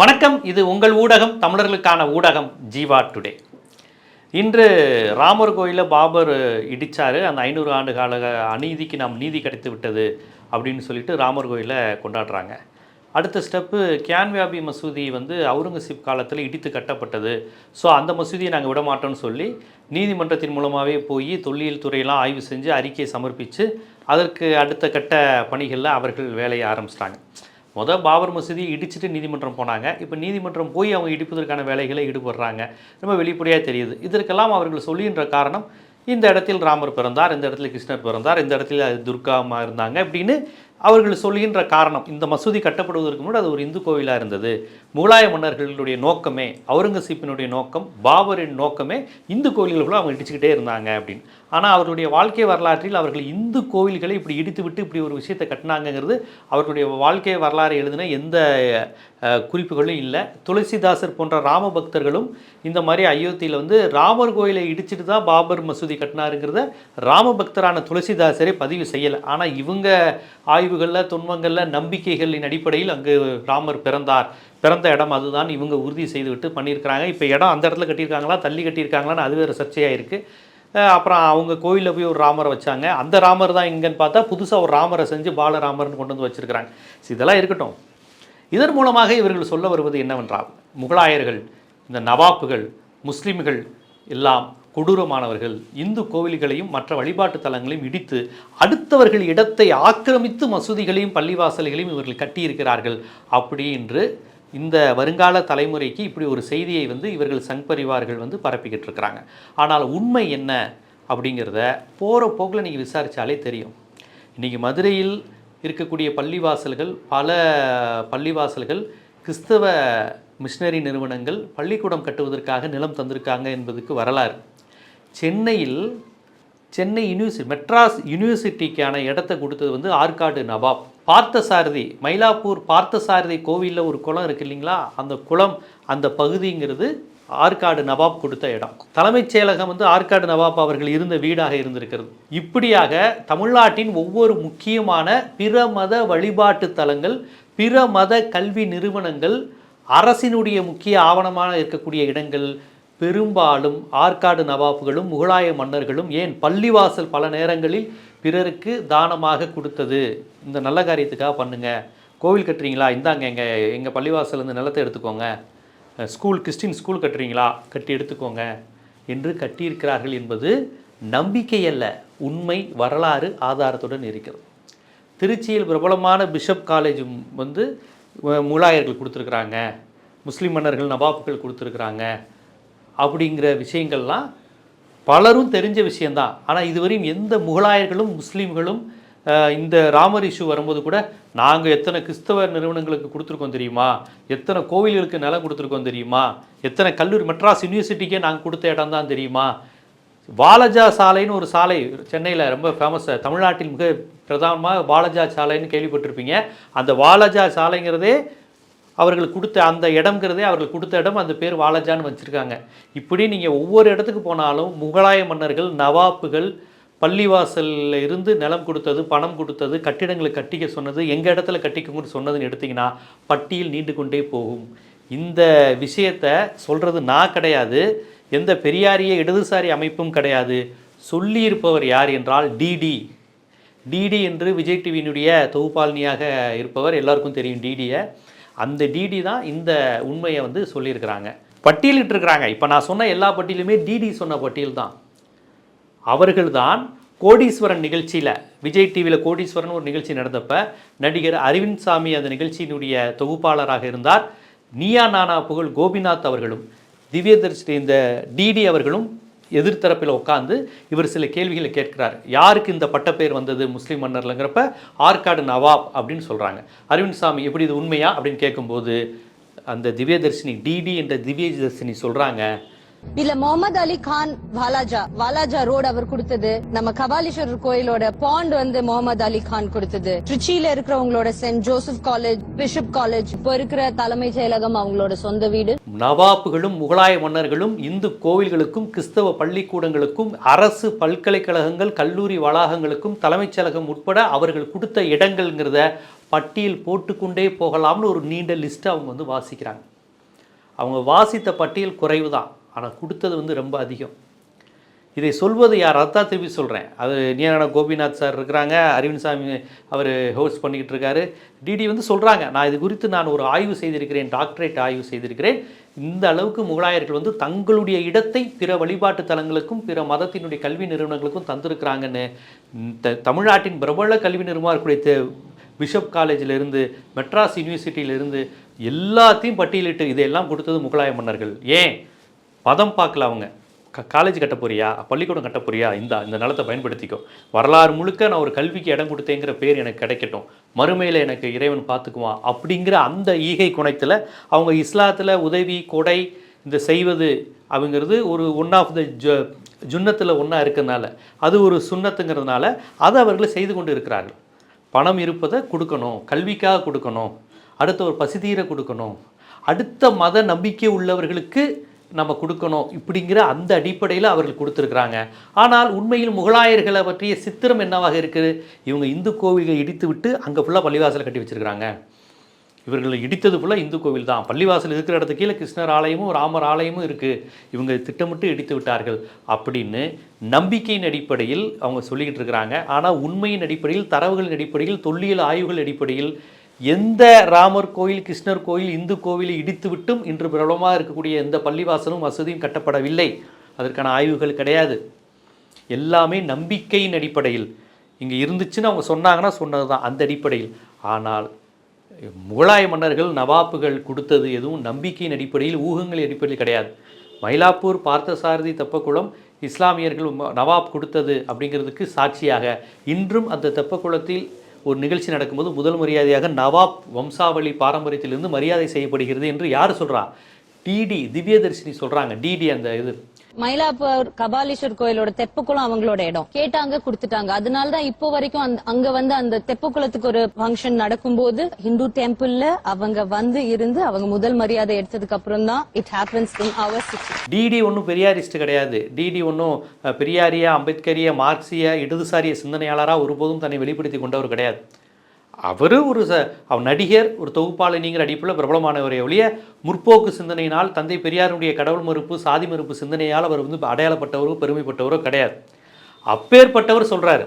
வணக்கம். இது உங்கள் ஊடகம் தமிழர்களுக்கான ஊடகம் ஜீவா டுடே. இன்று ராமர் கோயிலில் பாபர் இடித்தார் அந்த ஐநூறு ஆண்டு கால அநீதிக்கு நாம் நீதி கிடைத்து விட்டது அப்படின்னு சொல்லிட்டு ராமர் கோயிலில் கொண்டாடுறாங்க. அடுத்த ஸ்டெப்பு கியான்வியாபி மசூதி வந்து அவுரங்கசீப் காலத்தில் இடித்து கட்டப்பட்டது. ஸோ அந்த மசூதியை நாங்கள் விட மாட்டோம்னு சொல்லி நீதிமன்றத்தின் மூலமாகவே போய் தொல்லியல் துறையெல்லாம் ஆய்வு செஞ்சு அறிக்கையை சமர்ப்பித்து அதற்கு அடுத்த கட்ட பணிகளில் அவர்கள் வேலையை ஆரம்பிச்சிட்டாங்க. முதல் பாபர் மசூதியை இடிச்சிட்டு நீதிமன்றம் போனாங்க. இப்போ நீதிமன்றம் போய் அவங்க இடிப்பதற்கான வேலைகளை ஈடுபடுறாங்க. ரொம்ப வெளிப்படையாக தெரியுது. இதற்கெல்லாம் அவர்கள் சொல்லுகின்ற காரணம் இந்த இடத்தில் ராமர் பிறந்தார் இந்த இடத்துல கிருஷ்ணர் பிறந்தார் இந்த இடத்துல துர்காமா இருந்தாங்க அப்படின்னு அவர்கள் சொல்லுகின்ற காரணம் இந்த மசூதி கட்டப்படுவதற்கு முன்னாடி அது ஒரு இந்து கோவிலாக இருந்தது. முகலாய மன்னர்களுடைய நோக்கமே அவுரங்கசீப்பினுடைய நோக்கம் பாபரின் நோக்கமே இந்து கோவில்களுக்குள்ள அவங்க இடிச்சுக்கிட்டே இருந்தாங்க அப்படின்னு. ஆனால் அவருடைய வாழ்க்கை வரலாற்றில் அவர்கள் இந்து கோவில்களை இப்படி இடித்து விட்டு இப்படி ஒரு விஷயத்தை கட்டினாங்கங்கிறது அவர்களுடைய வாழ்க்கை வரலாறு எழுதின எந்த குறிப்புகளும் இல்லை. துளசிதாசர் போன்ற ராம பக்தர்களும் இந்த மாதிரி அயோத்தியில் வந்து ராமர் கோயிலை இடிச்சிட்டு தான் பாபர் மசூதி கட்டினாருங்கிறத ராம பக்தரான துளசிதாசரே பதிவு செய்யலை. ஆனால் இவங்க ஆய்வுகளில் துன்பங்களில் நம்பிக்கைகளின் அடிப்படையில் அங்கு ராமர் பிறந்தார். பிறந்த இடம் அதுதான். இவங்க உறுதி செய்துவிட்டு பண்ணியிருக்கிறாங்க. இப்போ இடம் அந்த இடத்துல கட்டியிருக்காங்களா? தள்ளி கட்டியிருக்காங்களான்னு அது வேறு சர்ச்சையாக இருக்குது அப்புறம் அவங்க கோயிலில் போய் ஒரு ராமரை வச்சாங்க. அந்த ராமர் தான் இங்கேன்னு பார்த்தா புதுசாக ஒரு ராமரை செஞ்சு பாலராமர்னு கொண்டு வந்து வச்சிருக்கிறாங்க. இதெல்லாம் இருக்கட்டும். இதன் மூலமாக இவர்கள் சொல்ல வருவது என்னவென்றால் முகலாயர்கள் இந்த நவாப்புகள் முஸ்லீம்கள் எல்லாம் கொடூரமானவர்கள். இந்து கோவில்களையும் மற்ற வழிபாட்டு தலங்களையும் இடித்து அடுத்தவர்கள் இடத்தை ஆக்கிரமித்து மசூதிகளையும் பள்ளிவாசல்களையும் இவர்கள் கட்டியிருக்கிறார்கள். அப்படி என்று இந்த வருங்கால தலைமுறைக்கு இப்படி ஒரு செய்தியை வந்து இவர்கள் சங் பரிவார்கள் வந்து பரப்பிக்கிட்டு இருக்கிறாங்க ஆனால் உண்மை என்ன அப்படிங்கிறத போகிற போக்கில் நீங்கள் விசாரித்தாலே தெரியும். இன்றைக்கி மதுரையில் இருக்கக்கூடிய பள்ளிவாசல்கள் பல பள்ளிவாசல்கள் கிறிஸ்தவ மிஷினரி நிறுவனங்கள் பள்ளிக்கூடம் கட்டுவதற்காக நிலம் தந்திருக்காங்க என்பதுக்கு வரலாறு. சென்னையில் சென்னை யூனிவர்சிட்டி மெட்ராஸ் யூனிவர்சிட்டிக்கான இடத்த கொடுத்தது வந்து ஆற்காடு நவாப். பார்த்தசாரதி மயிலாப்பூர் பார்த்தசாரதி கோவிலில் ஒரு குளம் இருக்கு இல்லைங்களா? அந்த குளம் அந்த பகுதிங்கிறது ஆற்காடு நவாப் கொடுத்த இடம். தலைமைச் செயலகம் வந்து ஆற்காடு நவாப் அவர்கள் இருந்த வீடாக இருந்திருக்கிறது. இப்படியாக தமிழ்நாட்டின் ஒவ்வொரு முக்கியமான பிற மத வழிபாட்டு தலங்கள் பிற மத கல்வி நிறுவனங்கள் அரசினுடைய முக்கிய ஆவணமாக இருக்கக்கூடிய இடங்கள் பெரும்பாலும் ஆற்காடு நவாப்புகளும் முகலாய மன்னர்களும் ஏன் பள்ளிவாசல் பல நேரங்களில் பிறருக்கு தானமாக கொடுத்தது? இந்த நல்ல காரியத்துக்காக பண்ணுங்கள் கோவில் கட்டுறீங்களா? இந்தாங்க எங்கள் எங்கள் பள்ளிவாசல் இந்த நிலத்தை எடுத்துக்கோங்க. ஸ்கூல் கிறிஸ்டின் ஸ்கூல் கட்டுறீங்களா? கட்டி எடுத்துக்கோங்க. என்று கட்டியிருக்கிறார்கள் என்பது நம்பிக்கை அல்ல உண்மை வரலாறு ஆதாரத்துடன் இருக்கிறது. திருச்சியில் பிரபலமான பிஷப் காலேஜும் வந்து முகலாயர்கள் கொடுத்துருக்குறாங்க. முஸ்லீம் மன்னர்கள் நவாப்புகள் கொடுத்துருக்குறாங்க. அப்படிங்கிற விஷயங்கள்லாம் பலரும் தெரிஞ்ச விஷயந்தான் ஆனால் இதுவரையும் எந்த முகலாயர்களும் முஸ்லீம்களும் இந்த ராமர் இஷ்யூ வரும்போது கூட நாங்கள் எத்தனை கிறிஸ்தவ நிறுவனங்களுக்கு கொடுத்துருக்கோம் தெரியுமா? எத்தனை கோவில்களுக்கு நிலம் கொடுத்துருக்கோம் தெரியுமா? எத்தனை கல்லூரி மெட்ராஸ் யூனிவர்சிட்டிக்கே நாங்கள் கொடுத்த இடம் தான் தெரியுமா? வாலஜா சாலைன்னு ஒரு சாலை சென்னையில் ரொம்ப ஃபேமஸ் தமிழ்நாட்டில் மிக பிரதானமாக வாலஜா சாலைன்னு கேள்விப்பட்டிருப்பீங்க. அந்த வாலஜா சாலைங்கிறதே அவர்கள் கொடுத்த அந்த இடம்ங்கிறதே அவர்கள் கொடுத்த இடம் அந்த பேர் வாலஜான்னு வச்சுருக்காங்க. இப்படி நீங்கள் ஒவ்வொரு இடத்துக்கு போனாலும் முகலாய மன்னர்கள் நவாப்புகள் பள்ளிவாசலில் இருந்து நிலம் கொடுத்தது பணம் கொடுத்தது கட்டிடங்களை கட்டிக்க சொன்னது எங்கள் இடத்துல கட்டிக்கோங்கன்னு சொன்னதுன்னு எடுத்திங்கன்னா பட்டியல் நீண்டு கொண்டே போகும். இந்த விஷயத்தை சொல்கிறது நான் கிடையாது. எந்த பெரியாரிய இடதுசாரி அமைப்பும் கிடையாது. சொல்லியிருப்பவர் யார் என்றால் டிடி டிடி என்று விஜய் டிவியினுடைய தொகுப்பாளினியாக இருப்பவர் எல்லாருக்கும் தெரியும் டிடியை அந்த டிடி தான் இந்த உண்மையை வந்து சொல்லியிருக்கிறாங்க. பட்டியலிட்டு இருக்கிறாங்க இப்போ நான் சொன்ன எல்லா பட்டியலுமே டிடி சொன்ன பட்டியல் தான். அவர்கள்தான் கோடீஸ்வரன் நிகழ்ச்சியில் விஜய் டிவியில் கோடீஸ்வரன் ஒரு நிகழ்ச்சி நடந்தப்ப நடிகர் அரவிந்த் சாமி அந்த நிகழ்ச்சியினுடைய தொகுப்பாளராக இருந்தார். நீயா நானா புகழ் கோபிநாத் அவர்களும் திவ்யதர்ஷினி இந்த டிடி அவர்களும் எதிர்த்தரப்பில் உட்காந்து இவர் சில கேள்விகளை கேட்கிறார். யாருக்கு இந்த பட்டப்பெயர் வந்தது முஸ்லீம் மன்னர்லங்கிறப்ப ஆற்காடு நவாப் அப்படின்னு சொல்கிறாங்க அரவிந்த் சாமி எப்படி இது உண்மையா அப்படின்னு கேட்கும்போது அந்த திவ்யதர்ஷினி டிடி என்ற திவ்யதர்ஷினி சொல்கிறாங்க இதுல முகமது அலி கான் வாலாஜா வாலாஜா ரோடு அவர் கொடுத்தது. நம்ம கபாலீஸ்வரர் கோயிலோட பாண்ட் வந்து முகமது அலி கான் கொடுத்தது. திருச்சியில இருக்கிறவங்களோட saint Joseph college bishop college இப்போ இருக்கிற தலைமைச் செயலகம் அவங்களோட சொந்த வீடு. நவாப்புகளும் முகலாய மன்னர்களும் இந்து கோவில்களுக்கும் கிறிஸ்தவ பள்ளிக்கூடங்களுக்கும் அரசு பல்கலைக்கழகங்கள் கல்லூரி வளாகங்களுக்கும் தலைமைச் செயலகம் உட்பட அவர்கள் கொடுத்த இடங்கள்ங்கிறத பட்டியல் போட்டுக்கொண்டே போகலாம்னு ஒரு நீண்ட லிஸ்ட்டை அவங்க வந்து வாசிக்கிறாங்க. அவங்க வாசித்த பட்டியல் குறைவு தான் ஆனால் கொடுத்தது வந்து ரொம்ப அதிகம். இதை சொல்வது யார்? அதான் திருப்பி சொல்கிறேன் அது நீரான கோபிநாத் சார் இருக்கிறாங்க. அரவிந்த் சாமி அவர் ஹோஸ்ட் பண்ணிக்கிட்டு இருக்காரு. டிடி வந்து சொல்கிறாங்க நான் இது குறித்து நான் ஒரு ஆய்வு செய்திருக்கிறேன் டாக்டரேட் ஆய்வு செய்திருக்கிறேன். இந்த அளவுக்கு முகலாயர்கள் வந்து தங்களுடைய இடத்தை பிற வழிபாட்டு தலங்களுக்கும் பிற மதத்தினுடைய கல்வி நிறுவனங்களுக்கும் தந்திருக்கிறாங்கன்னு த தமிழ்நாட்டின் பிரபல கல்வி நிறுவனம் இருக்கக்கூடிய பிஷப் காலேஜிலிருந்து மெட்ராஸ் யூனிவர்சிட்டியிலிருந்து எல்லாத்தையும் பட்டியலிட்டு இதையெல்லாம் கொடுத்தது முகலாய மன்னர்கள். ஏன்? மதம் பார்க்கல அவங்க. க காலேஜ் கட்ட போறியா? பள்ளிக்கூடம் கட்ட போறியா? இந்த இந்த நிலத்தை பயன்படுத்திக்கோ. வரலாறு முழுக்க நான் ஒரு கல்விக்கு இடம் கொடுத்தேங்கிற பேர் எனக்கு கிடைக்கட்டும். மறுமையில் எனக்கு இறைவன் பார்த்துக்குவான் அப்படிங்கிற அந்த ஈகை குணத்தில் அவங்க இஸ்லாத்தில் உதவி கொடை இந்த செய்வது அப்படிங்கிறது ஒரு ஒன் ஆஃப் த ஜ ஜுன்னத்தில் ஒன்றா இருக்கிறதுனால அது ஒரு சுண்ணத்துங்கிறதுனால அதை அவர்கள் செய்து கொண்டு இருக்கிறார்கள். பணம் இருப்பதை கொடுக்கணும் கல்விக்காக கொடுக்கணும் அடுத்த ஒரு பசிதீரை கொடுக்கணும். அடுத்த மத நம்பிக்கை உள்ளவர்களுக்கு நம்ம கொடுக்கணும் இப்படிங்கிற அந்த அடிப்படையில் அவர்கள் கொடுத்துருக்குறாங்க. ஆனால் உண்மையில் முகலாயர்களை பற்றிய சித்திரம் என்னவாக இருக்குது? இவங்க இந்து கோவில்களை இடித்து விட்டு அங்கே ஃபுல்லாக பள்ளிவாசலை கட்டி வச்சிருக்கிறாங்க. இவர்கள் இடித்தது ஃபுல்லாக இந்து கோவில் தான். பள்ளிவாசல் இருக்கிற இடத்துக்கு கீழே கிருஷ்ணர் ஆலயமும் ராமர் ஆலயமும் இருக்குது இவங்க திட்டமிட்டு இடித்து விட்டார்கள் அப்படின்னு நம்பிக்கையின் அடிப்படையில் அவங்க சொல்லிக்கிட்டு இருக்கிறாங்க. ஆனால் உண்மையின் அடிப்படையில் தரவுகளின் அடிப்படையில் தொல்லியல் ஆய்வுகள் அடிப்படையில் எந்த ராமர் கோயில் கிருஷ்ணர் கோயில் இந்து கோவிலை இடித்துவிட்டும் இன்று பிரபலமாக இருக்கக்கூடிய எந்த பள்ளிவாசலும் வசதியும் கட்டப்படவில்லை. அதற்கான ஆய்வுகள் கிடையாது. எல்லாமே நம்பிக்கையின் அடிப்படையில். இங்கே இருந்துச்சுன்னு அவங்க சொன்னாங்கன்னா சொன்னது தான் அந்த அடிப்படையில். ஆனால் முகலாய மன்னர்கள் நவாப்புகள் கொடுத்தது எதுவும் நம்பிக்கையின் அடிப்படையில் ஊகங்கள் அடிப்படையில் கிடையாது. மயிலாப்பூர் பார்த்தசாரதி தெப்பக்குளம் இஸ்லாமியர்கள் நவாப் கொடுத்தது அப்படிங்கிறதுக்கு சாட்சியாக இன்றும் அந்த தெப்பக்குளத்தில் ஒரு நிகழ்ச்சி நடக்கும்போது முதல் மரியாதையாக நவாப் வம்சாவளி பாரம்பரியத்திலிருந்து மரியாதை செய்யப்படுகிறது என்று யார் சொல்கிறா டிடி திவ்யதர்ஷினி சொல்கிறாங்க டிடி அந்த இது. மயிலாப்பூர் கபாலீஸ்வர் கோயிலோட தெப்பக்குளம் அவங்களோட இடம். கேட்டாங்க கொடுத்துட்டாங்க. அதனாலதான் இப்போ வரைக்கும் அங்க வந்து அந்த தெப்பக்குளத்துக்கு ஒரு ஃபங்க்ஷன் நடக்கும்போது ஹிந்து டெம்பிள்ல அவங்க வந்து இருந்து அவங்க முதல் மரியாதை எடுத்ததுக்கு அப்புறம் தான் it happens in our city DD ஒன்றும் பெரியாரிஸ்ட் கிடையாது. டிடி ஒன்றும் பெரியாரிய அம்பேத்கரிய மார்க்சிய இடதுசாரிய சிந்தனையாளராக ஒருபோதும் தன்னை வெளிப்படுத்தி கொண்டவர் கிடையாது. அவர் ஒரு ச அவர் நடிகர் ஒரு தொகுப்பாளினிங்கிற அடிப்பில் பிரபலமானவரை ஒழிய முற்போக்கு சிந்தனையினால் தந்தை பெரியாருடைய கடவுள் மறுப்பு சாதி மறுப்பு சிந்தனையால் அவர் வந்து அடையாளப்பட்டவரோ பெருமைப்பட்டவரோ கிடையாது. அப்பேற்பட்டவர் சொல்கிறாரு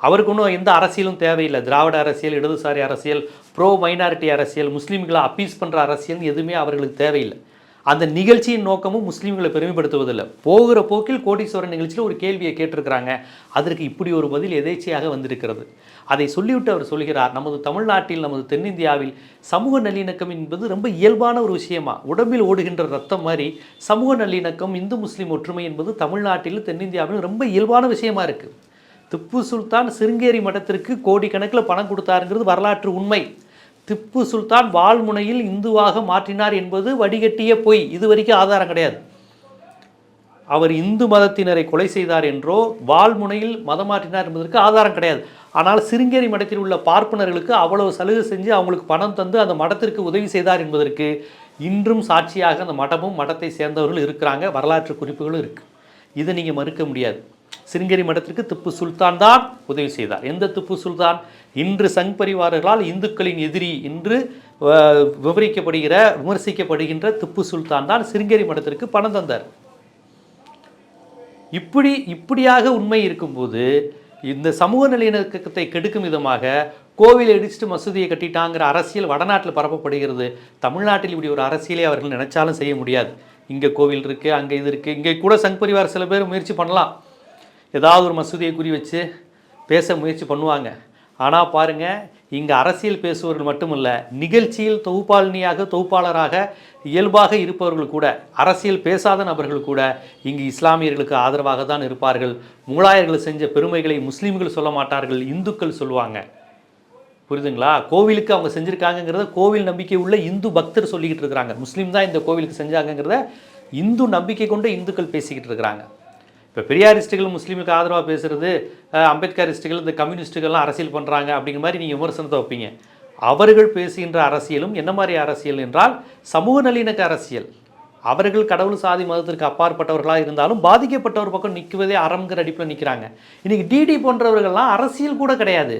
அவருக்கு ஒன்றும் எந்த அரசியலும் தேவையில்லை. திராவிட அரசியல் இடதுசாரி அரசியல் ப்ரோ மைனாரிட்டி அரசியல் முஸ்லீம்களை அப்பீஸ் பண்ணுற அரசியல் எதுவுமே அவர்களுக்கு தேவையில்லை. அந்த நிகழ்ச்சியின் நோக்கமும் முஸ்லீம்களை பெருமைப்படுத்துவதில்லை. போகிற போக்கில் கோடீஸ்வரன் நிகழ்ச்சியில் ஒரு கேள்வியை கேட்டிருக்கிறாங்க. அதற்கு இப்படி ஒரு பதில் எதேச்சையாக வந்திருக்கிறது. அதை சொல்லிவிட்டு அவர் சொல்கிறார் நமது தமிழ்நாட்டில் நமது தென்னிந்தியாவில் சமூக நல்லிணக்கம் என்பது ரொம்ப இயல்பான ஒரு விஷயமா? உடம்பில் ஓடுகின்ற ரத்தம் மாதிரி சமூக நல்லிணக்கம் இந்து முஸ்லீம் ஒற்றுமை என்பது தமிழ்நாட்டில் தென்னிந்தியாவிலும் ரொம்ப இயல்பான விஷயமா இருக்குது திப்பு சுல்தான் சிருங்கேரி மடத்திற்கு கோடிக்கணக்கில் பணம் கொடுத்தாருங்கிறது வரலாற்று உண்மை. திப்பு சுல்தான் வால்முனையில் இந்துவாக மாற்றினார் என்பது வடிகட்டிய பொய். இதுவரைக்கும் ஆதாரம் கிடையாது. அவர் இந்து மதத்தினரை கொலை செய்தார் என்றோ வால்முனையில் மதம் மாற்றினார் என்பதற்கு ஆதாரம் கிடையாது. ஆனால் சிருங்கேரி மடத்தில் உள்ள பார்ப்பனர்களுக்கு அவ்வளவு சலுகை செஞ்சு அவங்களுக்கு பணம் தந்து அந்த மடத்திற்கு உதவி செய்தார் என்பதற்கு இன்றும் சாட்சியாக அந்த மடமும் மடத்தை சேர்ந்தவர்கள் இருக்கிறாங்க. வரலாற்று குறிப்புகளும் இருக்குது இதை நீங்கள் மறுக்க முடியாது. சிருங்கேரி மடத்திற்கு திப்பு சுல்தான் தான் உதவி செய்தார். எந்த திப்பு சுல்தான்? இன்று சங் பரிவாரர்களால் இந்துக்களின் எதிரி என்று விவரிக்கப்படுகிற விமர்சிக்கப்படுகின்ற திப்பு சுல்தான் தான் சிருங்கேரி மடத்திற்கு பணம் தந்தார். இப்படி இப்படியாக உண்மை இருக்கும்போது இந்த சமூக நிலையினக்கத்தை கெடுக்கும் விதமாக கோவிலை இடிச்சிட்டு மசூதியை கட்டிட்டாங்கிற அரசியல் வடநாட்டில் பரப்பப்படுகிறது. தமிழ்நாட்டில் இப்படி ஒரு அரசியலை அவர்கள் நினைச்சாலும் செய்ய முடியாது. இங்கே கோவில் இருக்குது அங்கே இது இருக்குது இங்கே கூட சங் பரிவார் சில பேர் முயற்சி பண்ணலாம். ஏதாவது ஒரு மசூதியை குறி வச்சு பேச முயற்சி பண்ணுவாங்க. ஆனால் பாருங்க இங்கே அரசியல் பேசுபவர்கள் மட்டுமல்ல நிகழ்ச்சியில் தொகுப்பாளினியாக தொகுப்பாளராக இயல்பாக இருப்பவர்கள் கூட அரசியல் பேசாத நபர்கள் கூட இங்கு இஸ்லாமியர்களுக்கு ஆதரவாக தான் இருப்பார்கள். முகலாயர்கள் செஞ்ச பெருமைகளை முஸ்லீம்கள் சொல்ல மாட்டார்கள் இந்துக்கள் சொல்லுவாங்க. புரியுதுங்களா கோவிலுக்கு அவங்க செஞ்சுருக்காங்கங்கிறத கோவில் நம்பிக்கை உள்ள இந்து பக்தர் சொல்லிக்கிட்டு இருக்கிறாங்க. முஸ்லீம் தான் இந்த கோவிலுக்கு செஞ்சாங்கங்கிறத இந்து நம்பிக்கை கொண்டு இந்துக்கள் பேசிக்கிட்டு இருக்கிறாங்க. இப்போ பெரியாரிஸ்டுகள் முஸ்லீமுக்கு ஆதரவாக பேசுகிறது அம்பேத்கரிஸ்டுகள் இந்த கம்யூனிஸ்ட்டுகள்லாம் அரசியல் பண்ணுறாங்க அப்படிங்கிற மாதிரி நீங்கள் விமர்சனத்தை வைப்பீங்க. அவர்கள் பேசுகின்ற அரசியலும் என்ன மாதிரி அரசியல் என்றால் சமூக நல்லிணக்க அரசியல். அவர்கள் கடவுள் சாதி மதத்திற்கு அப்பாற்பட்டவர்களாக இருந்தாலும் பாதிக்கப்பட்டவர் பக்கம் நிற்குவதே அறம்ங்கிற அடிப்பில் நிற்கிறாங்க இன்றைக்கி டிடி போன்றவர்கள்லாம் அரசியல் கூட கிடையாது.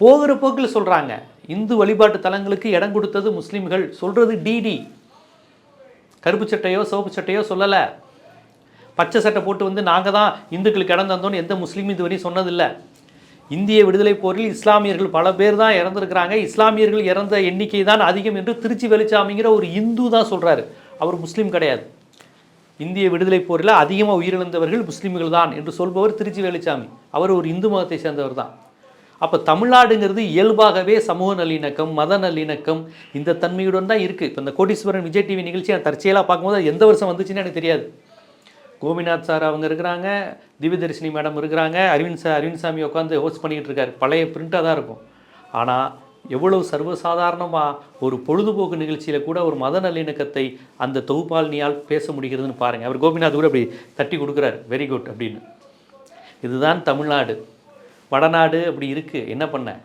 போகிற போக்கில் சொல்கிறாங்க இந்து வழிபாட்டு தலங்களுக்கு இடம் கொடுத்தது முஸ்லீம்கள் சொல்கிறது டிடி கருப்பு சட்டையோ சிவப்பு சட்டையோ சொல்லலை. பச்சை சட்டை போட்டு வந்து நாங்கள் தான் இந்துக்களுக்கு இடம் தந்தோம்னு எந்த முஸ்லீம் இதுவரையும் சொன்னதில்லை. இந்திய விடுதலை போரில் இஸ்லாமியர்கள் பல பேர் தான் இறந்துருக்கிறாங்க. இஸ்லாமியர்கள் இறந்த எண்ணிக்கை தான் அதிகம் என்று திருச்சி வெளிச்சாமிங்கிற ஒரு இந்து தான் சொல்கிறாரு அவர் முஸ்லீம் கிடையாது. இந்திய விடுதலை போரில் அதிகமாக உயிரிழந்தவர்கள் முஸ்லீம்கள் தான் என்று சொல்பவர் திருச்சி வேலுச்சாமி. அவர் ஒரு இந்து மதத்தை சேர்ந்தவர் தான். அப்போ தமிழ்நாடுங்கிறது இயல்பாகவே சமூக நல்லிணக்கம் மத நல்லிணக்கம் இந்த தன்மையுடன் தான் இருக்குது இப்போ இந்த கோடீஸ்வரன் விஜய் டிவி நிகழ்ச்சி நான் தற்செயலாக பார்க்கும்போது எந்த வருஷம் வந்துச்சுன்னு எனக்கு தெரியாது. கோபிநாத் சார் அவங்க இருக்கிறாங்க திவ்யதர்ஷினி மேடம் இருக்கிறாங்க அரவிந்த் சார் அரவிந்த் சாமி உட்காந்து ஹோஸ்ட் பண்ணிக்கிட்டு இருக்காரு. பழைய பிரிண்ட்டாக தான் இருக்கும். ஆனால் எவ்வளவு சர்வசாதாரணமாக ஒரு பொழுதுபோக்கு நிகழ்ச்சியில் கூட ஒரு மத நல்லிணக்கத்தை அந்த தொகுப்பாளினியால் பேச முடிகிறதுன்னு பாருங்கள் அவர் கோபிநாத் கூட அப்படி தட்டி கொடுக்குறாரு. வெரி குட் அப்படின்னு. இதுதான் தமிழ்நாடு. வடநாடு அப்படி இருக்குது என்ன பண்ண?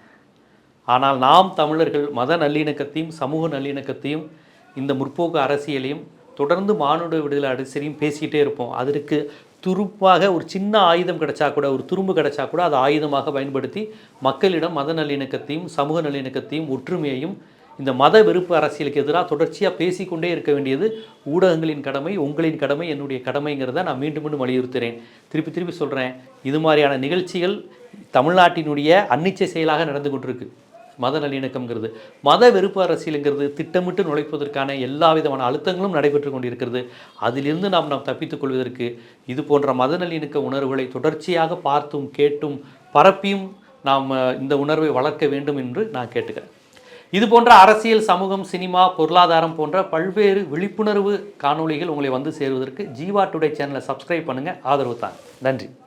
ஆனால் நாம் தமிழர்கள் மத நல்லிணக்கத்தையும் சமூக நல்லிணக்கத்தையும் இந்த முற்போக்கு அரசியலையும் தொடர்ந்து மானுட விடுதலை அரசியலையும் பேசிக்கிட்டே இருப்போம். அதற்கு துருப்பாக ஒரு சின்ன ஆயுதம் கிடைச்சா கூட ஒரு துரும்பு கிடைச்சா கூட அதை ஆயுதமாக பயன்படுத்தி மக்களிடம் மத நல்லிணக்கத்தையும் சமூக நல்லிணக்கத்தையும் ஒற்றுமையையும் இந்த மத வெறுப்பு அரசியலுக்கு எதிராக தொடர்ச்சியாக பேசிக்கொண்டே இருக்க வேண்டியது ஊடகங்களின் கடமை உங்களின் கடமை என்னுடைய கடமைங்கிறத நான் மீண்டும் மீண்டும் வலியுறுத்துகிறேன் திருப்பி திருப்பி சொல்கிறேன் இது மாதிரியான நிகழ்ச்சிகள் தமிழ்நாட்டினுடைய அன்னிச்சை செயலாக நடந்து கொண்டிருக்கு. மத நல்லிணக்கம்ங்கிறது மத வெறுப்பு அரசியலுங்கிறது திட்டமிட்டு நுழைப்பதற்கான எல்லா விதமான அழுத்தங்களும் நடைபெற்று கொண்டிருக்கிறது. அதிலிருந்து நாம் நாம் தப்பித்துக் கொள்வதற்கு இது போன்ற மத நல்லிணக்க உணர்வுகளை தொடர்ச்சியாக பார்த்தும் கேட்டும் பரப்பியும் நாம் இந்த உணர்வை வளர்க்க வேண்டும் என்று நான் கேட்டுக்கிறேன். இது போன்ற அரசியல் சமூகம் சினிமா பொருளாதாரம் போன்ற பல்வேறு விழிப்புணர்வு காணொளிகள் உங்களை வந்து சேருவதற்கு ஜீவா டுடே சேனலை சப்ஸ்கிரைப் பண்ணுங்கள் ஆதரவு தாங்க நன்றி.